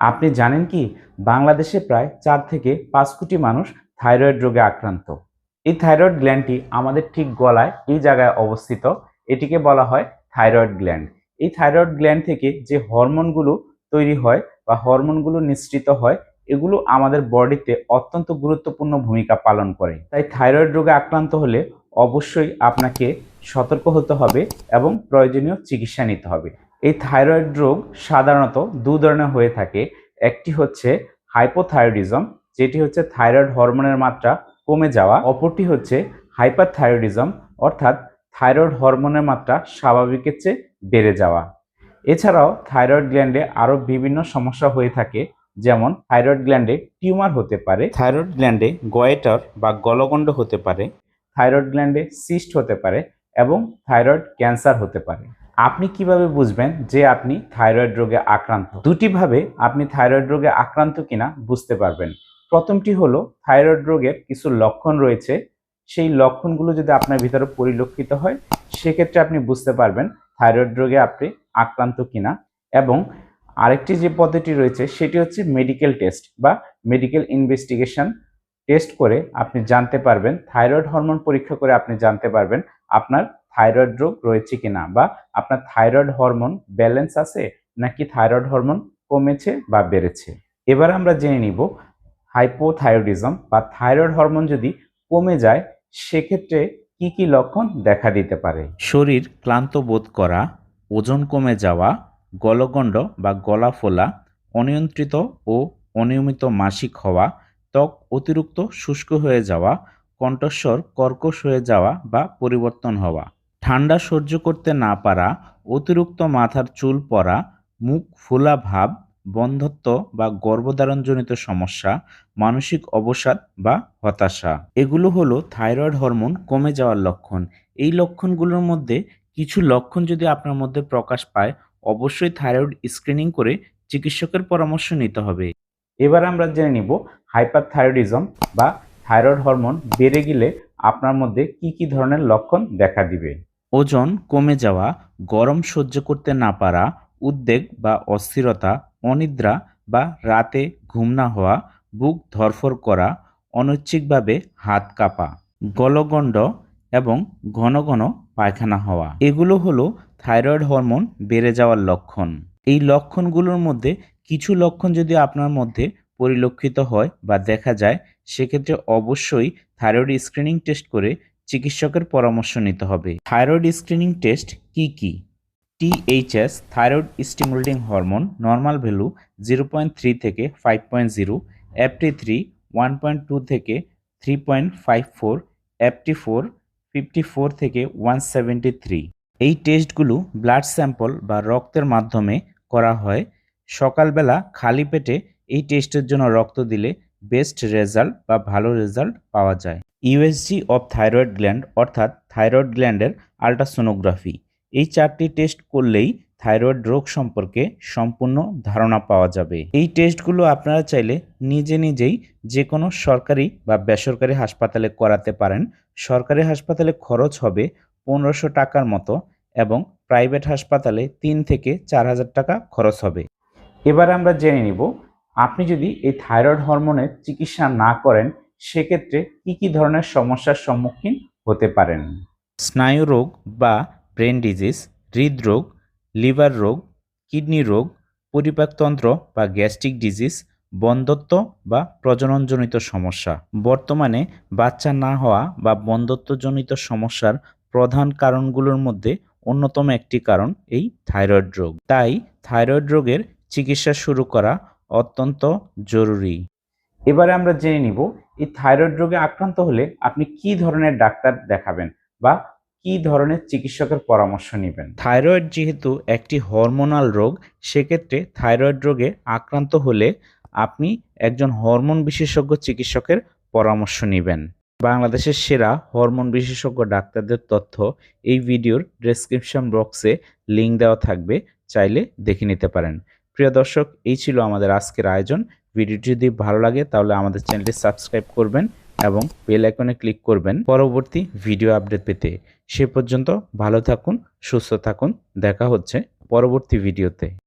আপনি জানেন কি? বাংলাদেশে প্রায় চার থেকে পাঁচ কোটি মানুষ থাইরয়েড রোগে আক্রান্ত। এই থাইরয়েড গ্ল্যান্ডটি আমাদের ঠিক গলায় এই জায়গায় অবস্থিত। এটিকে বলা হয় থাইরয়েড গ্ল্যান্ড। এই থাইরয়েড গ্ল্যান্ড থেকে যে হরমোনগুলো তৈরি হয় বা হরমোনগুলো নিঃসৃত হয়, এগুলো আমাদের বডিতে অত্যন্ত গুরুত্বপূর্ণ ভূমিকা পালন করে। তাই থাইরয়েড রোগে আক্রান্ত হলে অবশ্যই আপনাকে সতর্ক হতে হবে এবং প্রয়োজনীয় চিকিৎসা নিতে হবে। এই থাইরয়েড রোগ সাধারণত দু ধরনের হয়ে থাকে। একটি হচ্ছে হাইপোথাইরয়েডিজম যেটি হচ্ছে থাইরয়েড হরমোনের মাত্রা কমে যাওয়া। অপরটি হচ্ছে হাইপারথাইরয়েডিজম অর্থাৎ থাইরয়েড হরমোনের মাত্রা স্বাভাবিকের চেয়ে বেড়ে যাওয়া। এছাড়াও থাইরয়েড গ্ল্যান্ডে আরও বিভিন্ন সমস্যা হয়ে থাকে, যেমন থাইরয়েড গ্ল্যান্ডে টিউমার হতে পারে, থাইরয়েড গ্ল্যান্ডে গয়েটার বা গলগণ্ড হতে পারে, থাইরয়েড গ্ল্যান্ডে সিস্ট হতে পারে এবং থাইরয়েড ক্যান্সার হতে পারে। আপনি কীভাবে বুঝবেন যে আপনি থাইরয়েড রোগে আক্রান্ত? দুটিভাবে আপনি থাইরয়েড রোগে আক্রান্ত কিনা বুঝতে পারবেন। প্রথমটি হলো, থাইরয়েড রোগের কিছু লক্ষণ রয়েছে। সেই লক্ষণগুলো যদি আপনার ভিতরে পরিলক্ষিত হয়, সেক্ষেত্রে আপনি বুঝতে পারবেন থাইরয়েড রোগে আপনি আক্রান্ত কিনা। এবং আরেকটি যে পদ্ধতি রয়েছে, সেটি হচ্ছে মেডিকেল টেস্ট বা মেডিকেল ইনভেস্টিগেশন টেস্ট করে আপনি জানতে পারবেন, থাইরয়েড হরমোন পরীক্ষা করে আপনি জানতে পারবেন আপনার থাইরয়েড রোগ রয়েছে কিনা বা আপনার থাইরয়েড হরমোন ব্যালেন্স আছে নাকি থাইরয়েড হরমোন কমেছে বা বেড়েছে? এবার আমরা জেনে নিব হাইপোথাইরয়েডিজম বা থাইরয়েড হরমোন যদি কমে যায়, সেক্ষেত্রে কি কি লক্ষণ দেখা দিতে পারে? শরীর ক্লান্ত বোধ করা, ওজন কমে যাওয়া, গলগণ্ড বা গলা ফোলা, অনিয়ন্ত্রিত ও অনিয়মিত মাসিক হওয়া, ত্বক অতিরিক্ত শুষ্ক হয়ে যাওয়া, কণ্ঠস্বর কর্কশ হয়ে যাওয়া বা পরিবর্তন হওয়া। ঠান্ডা সহ্য করতে না পারা, অতিরিক্ত মাথার চুল পড়া মুখ ফোলা ভাব, বন্ধত্ব বা গর্ভধারণজনিত সমস্যা, মানসিক অবসাদ বা হতাশা। এগুলো হলো থাইরয়েড হরমোন কমে যাওয়ার লক্ষণ। এই লক্ষণগুলোর মধ্যে কিছু লক্ষণ যদি আপনার মধ্যে প্রকাশ পায়, অবশ্যই থাইরয়েড স্ক্রিনিং করে চিকিৎসকের পরামর্শ নিতে হবে। এবার আমরা জেনে নিব হাইপারথাইরয়েডিজম বা থাইরয়েড হরমোন বেড়ে গেলে আপনার মধ্যে কি কি ধরনের লক্ষণ দেখা দিবে। ওজন কমে যাওয়া, গরম সহ্য করতে না পারা, উদ্বেগ বা অস্থিরতা, অনিদ্রা বা রাতে ঘুম না হওয়া, বুক ধরফর করা, অনৈচ্ছিকভাবে হাত কাঁপা, গলগণ্ড এবং ঘন ঘন পায়খানা হওয়া। এগুলো হলো থাইরয়েড হরমোন বেড়ে যাওয়ার লক্ষণ। এই লক্ষণগুলোর মধ্যে কিছু লক্ষণ যদি আপনার মধ্যে পরিলক্ষিত হয় বা দেখা যায়, সেক্ষেত্রে অবশ্যই থাইরয়েড স্ক্রিনিং টেস্ট করে চিকিৎসকের পরামর্শ নিতে হবে। থাইরয়েড স্ক্রিনিং টেস্ট কি কি? TSH thyroid stimulating hormone, normal value zero point three থেকে five point zero, FT three one point two থেকে three point five four, FT four fifty four থেকে ওয়ান সেভেন্টি থ্রি। এই টেস্টগুলো blood sample বা রক্তের মাধ্যমে করা হয়। সকালবেলা খালি পেটে এই টেস্টের জন্য রক্ত দিলে বেস্ট রেজাল্ট বা ভালো রেজাল্ট পাওয়া যায়। ইউএসজি অফ থাইরয়েড গ্ল্যান্ড অর্থাৎ থাইরয়েড গ্ল্যান্ডের আল্ট্রাসোনোগ্রাফি এই চারটি টেস্ট করলেই থাইরয়েড রোগ সম্পর্কে সম্পূর্ণ ধারণা পাওয়া যাবে। এই টেস্টগুলো আপনারা চাইলে নিজে নিজেই যে কোনো সরকারি বা বেসরকারি হাসপাতালে করাতে পারেন। সরকারি হাসপাতালে খরচ হবে পনেরোশো টাকার মতো এবং প্রাইভেট হাসপাতালে তিন থেকে চার হাজার টাকা খরচ হবে। এবার আমরা জেনে নিব আপনি যদি এই থাইরয়েড হরমোনের চিকিৎসা না করেন, সেক্ষেত্রে কি কি ধরনের সমস্যার সম্মুখীন হতে পারেন? স্নায়ু রোগ বা ব্রেন ডিজিজ, হৃদরোগ, লিভার রোগ, কিডনি রোগ, পরিপাকতন্ত্র বা গ্যাস্ট্রিক ডিজিজ, বন্ধত্ব বা প্রজননজনিত সমস্যা। বর্তমানে বাচ্চা না হওয়া বা বন্ধত্বজনিত সমস্যার প্রধান কারণগুলোর মধ্যে অন্যতম একটি কারণ এই থাইরয়েড রোগ। তাই থাইরয়েড রোগের চিকিৎসা শুরু করা অত্যন্ত জরুরি। এবারে আমরা জেনে নিব, এই থাইরয়েড রোগে আক্রান্ত হলে আপনি কি ধরনের ডাক্তার দেখাবেন বা কি ধরনের চিকিৎসকের পরামর্শ নেবেন? থাইরয়েড যেহেতু একটি হরমোনাল রোগ, সেক্ষেত্রে থাইরয়েড রোগে আক্রান্ত হলে আপনি একজন হরমোন বিশেষজ্ঞ চিকিৎসকের পরামর্শ নেবেন। বাংলাদেশের সেরা হরমোন বিশেষজ্ঞ ডাক্তারদের তথ্য এই ভিডিওর ডেসক্রিপশন বক্সে লিঙ্ক দেওয়া থাকবে, চাইলে দেখে নিতে পারেন। প্রিয় দর্শক, এই ছিল আমাদের আজকের আয়োজন। ভিডিওটি যদি ভালো লাগে, তাহলে আমাদের চ্যানেলটি সাবস্ক্রাইব করবেন এবং বেল আইকনে ক্লিক করবেন পরবর্তী ভিডিও আপডেট পেতে। সে পর্যন্ত ভালো থাকুন, সুস্থ থাকুন। দেখা হচ্ছে পরবর্তী ভিডিওতে।